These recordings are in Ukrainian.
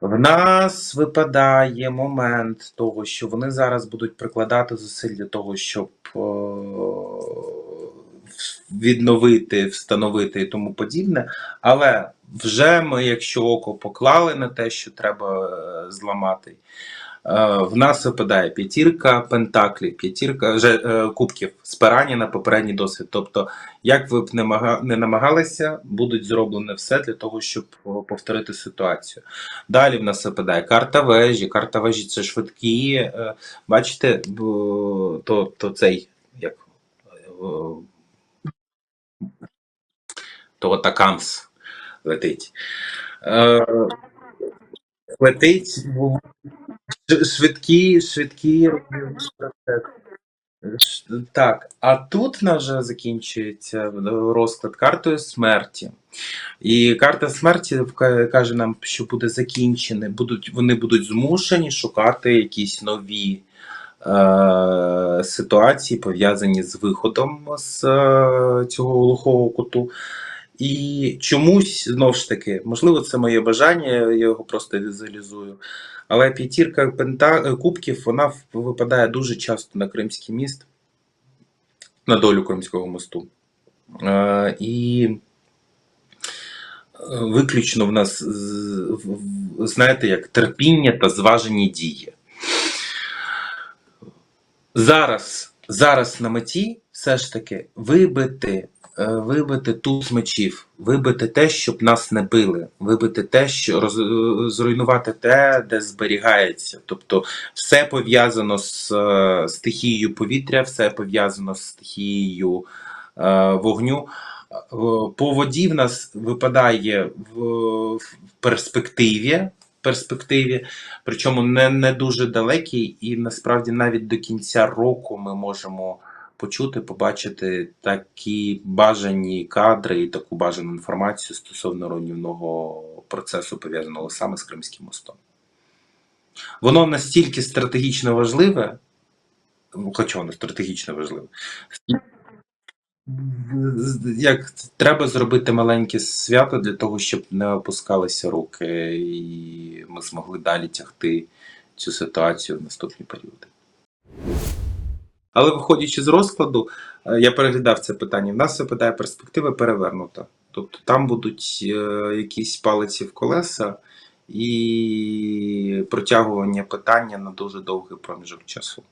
В нас випадає момент того, що вони зараз будуть прикладати зусиль для того, щоб е, відновити, встановити і тому подібне. Але вже ми, якщо око поклали на те, що треба е, зламати, в нас випадає п'ятірка пентаклів, п'ятірка вже, е, кубків, спирання на попередній досвід. Тобто, як ви б не, намагалися, будуть зроблене все для того, щоб повторити ситуацію. Далі в нас випадає карта вежі. Карта вежі це швидкі. е, Бачите, то, то цей як е, то атакамс летить. Е, летить швидкі, швидкі. Так, а тут в нас вже закінчується розклад картою смерті. І карта смерті каже нам, що буде закінчене, будуть, вони будуть змушені шукати якісь нові е, ситуації, пов'язані з виходом з е, цього глухого куту. І чомусь, знову ж таки, можливо, це моє бажання, я його просто візуалізую. Але п'ятірка пента... кубків вона випадає дуже часто на Кримський міст, на долю Кримського мосту. Е, і е, виключно в нас, знаєте, як терпіння та зважені дії. Зараз, зараз на меті все ж таки вибити, е, вибити туз мечів, вибити те, щоб нас не били, вибити те, що роз, е, зруйнувати те, де зберігається. Тобто все пов'язано з е, стихією повітря, все пов'язано з стихією вогню. По воді в нас випадає в, в перспективі. перспективі причому не, не дуже далекий, і насправді навіть до кінця року ми можемо почути, побачити такі бажані кадри і таку бажану інформацію стосовно руйнівного процесу, пов'язаного саме з Кримським мостом. Воно настільки стратегічно важливе, хоча воно стратегічно важливе, як треба зробити маленьке свято для того, щоб не опускалися руки, і ми змогли далі тягти цю ситуацію в наступні періоди. Але виходячи з розкладу, е, я переглядав це питання. В нас випадає перспектива перевернута. Тобто там будуть е, якісь палиці в колеса і протягування питання на дуже довгий проміжок часу.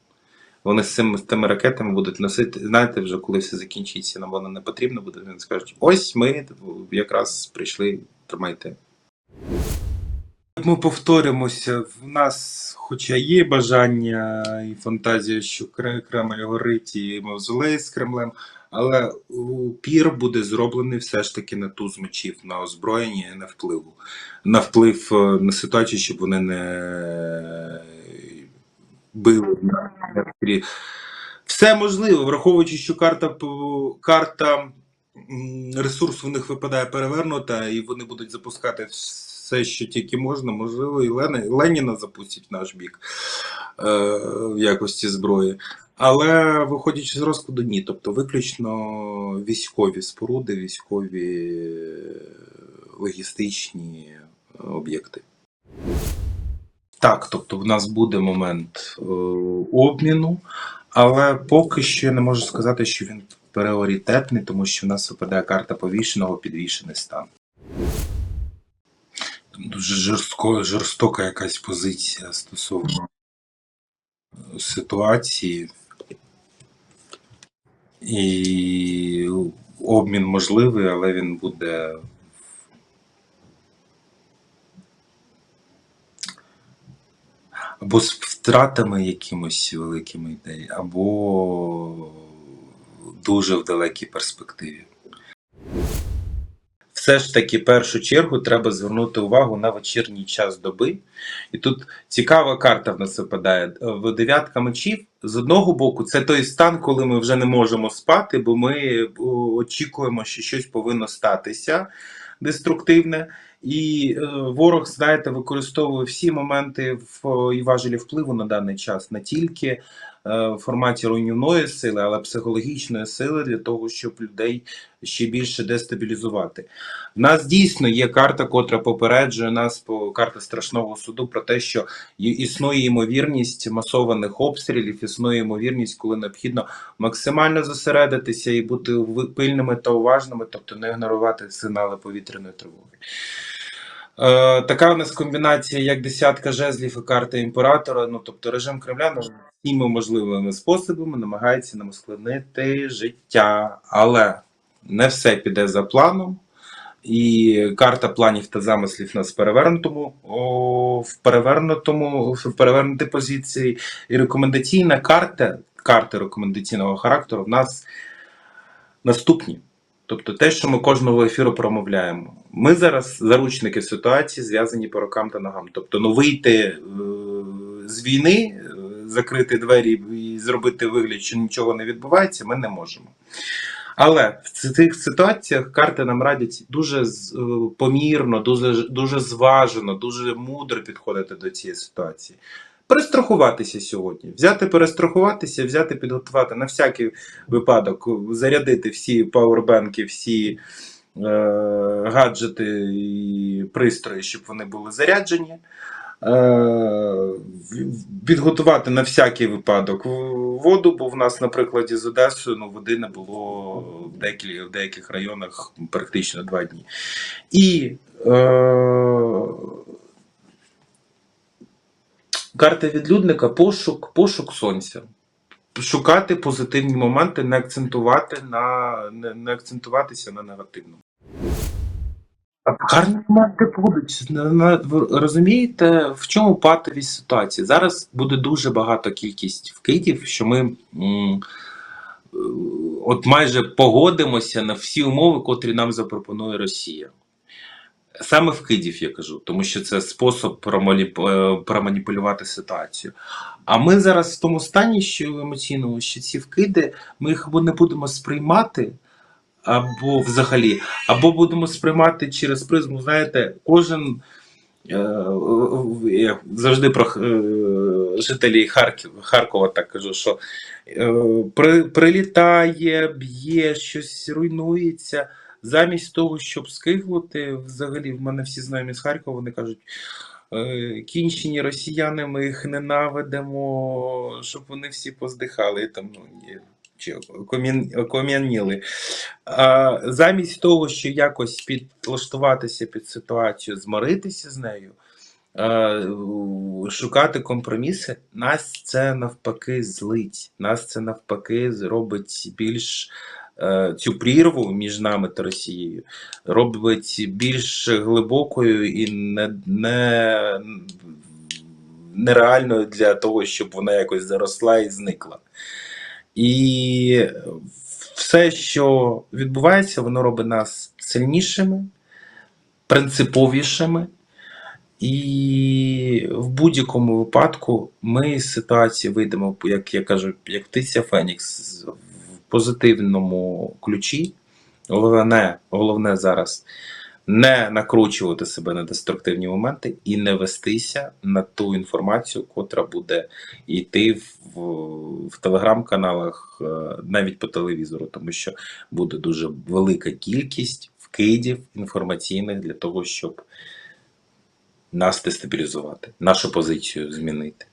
Вони з цими з тими ракетами будуть носити. Знаєте, вже коли все закінчиться, нам воно не потрібно буде. Вони скажуть: ось ми якраз прийшли, тримайте. Ми повторимося. В нас, хоча є бажання і фантазія, що Кремль горить і мавзолей з Кремлем, але пір буде зроблений все ж таки на туз мечів, на озброєння і на впливу, на вплив е, на ситуацію, щоб вони не били на на. Все можливо, враховуючи, що карта карта м, ресурсу в них випадає перевернута, і вони будуть запускати все, що тільки можна. Можливо, і Лени, Леніна запустять в наш бік е, в якості зброї. Але виходячи з розкладу, ні. Тобто виключно військові споруди, військові е, логістичні об'єкти. Так, тобто в нас буде момент е, обміну, але поки що я не можу сказати, що він пріоритетний, тому що в нас випадає карта повішеного, підвішений стан. Дуже жорстко, жорстока якась позиція стосовно е, ситуації. І обмін можливий, але він буде або з втратами якимось великими ідей, або дуже в далекій перспективі. Все ж таки, першу чергу, треба звернути увагу на вечірній час доби. І тут цікава карта в нас випадає. В дев'ятка мечів. З одного боку, це той стан, коли ми вже не можемо спати, бо ми очікуємо, що щось повинно статися деструктивне. І е, ворог, знаєте, використовує всі моменти в і важелі впливу на даний час, не тільки в форматі руйнівної сили, але психологічної сили для того, щоб людей ще більше дестабілізувати. В нас дійсно є карта, котра попереджує нас по карта страшного суду про те, що існує ймовірність масованих обстрілів, існує ймовірність, коли необхідно максимально зосередитися і бути пильними та уважними, тобто не ігнорувати сигнали повітряної тривоги. Е, така у нас комбінація, як десятка жезлів і карта імператора. Ну тобто режим Кремля всіми можливими способами намагається нам ускладнити життя, але не все піде за планом. І карта планів та замислів нас в перевернутому, о, в перевернутому, в перевернутій позиції. І рекомендаційна карта, карти рекомендаційного характеру в нас наступні. Тобто те, що ми кожного ефіру промовляємо. Ми зараз заручники ситуації, зв'язані по рукам та ногам. Тобто, ну вийти е, з війни, е, закрити двері і зробити вигляд, що нічого не відбувається, ми не можемо. Але в цих ситуаціях карти нам радять дуже е, помірно, дуже, дуже зважено, дуже мудро підходити до цієї ситуації. Перестрахуватися сьогодні, взяти, перестрахуватися, взяти, підготувати на всякий випадок, зарядити всі пауербенки, всі е, гаджети і пристрої, щоб вони були заряджені. Е, підготувати на всякий випадок воду, бо в нас, на прикладі з Одесою, ну, води не було в деяких, в деяких районах практично два дні. І е, карта відлюдника пошук, пошук сонця. Шукати позитивні моменти, не акцентувати на не, не акцентуватися на негативному. Гарні моменти будуть. Розумієте, в чому патовість ситуації? Зараз буде дуже багато кількість вкидів, що ми м, е, от майже погодимося на всі умови, котрі нам запропонує Росія. Саме вкидів я кажу, тому що це спосіб е, проманіпулювати ситуацію. А ми зараз в тому стані, що емоційному, що ці вкиди, ми їх або не будемо сприймати, або взагалі, або будемо сприймати через призму, знаєте, кожен. е, Я завжди про е, жителі Харків, Харкова так кажу, що при, прилітає, б'є, щось руйнується. Замість того, щоб скиглити, взагалі, в мене всі знайомі з Харкова, вони кажуть, е, кінчені росіяни, ми їх ненавидимо, щоб вони всі поздихали. Там, ну, чи окам'яніли. Замість того, що якось підлаштуватися під ситуацію, змиритися з нею, е, шукати компроміси, нас це навпаки злить. Нас це навпаки зробить більш цю прірву між нами та Росією, робить більш глибокою і не, не, нереальною для того, щоб вона якось заросла і зникла. І все, що відбувається, воно робить нас сильнішими, принциповішими. І в будь-якому випадку ми з ситуації вийдемо, як я кажу, як птиця Фенікс позитивному ключі. Головне, головне зараз не накручувати себе на деструктивні моменти і не вестися на ту інформацію, котра буде йти в, в телеграм-каналах, е, навіть по телевізору, тому що буде дуже велика кількість вкидів інформаційних для того, щоб нас дестабілізувати, нашу позицію змінити.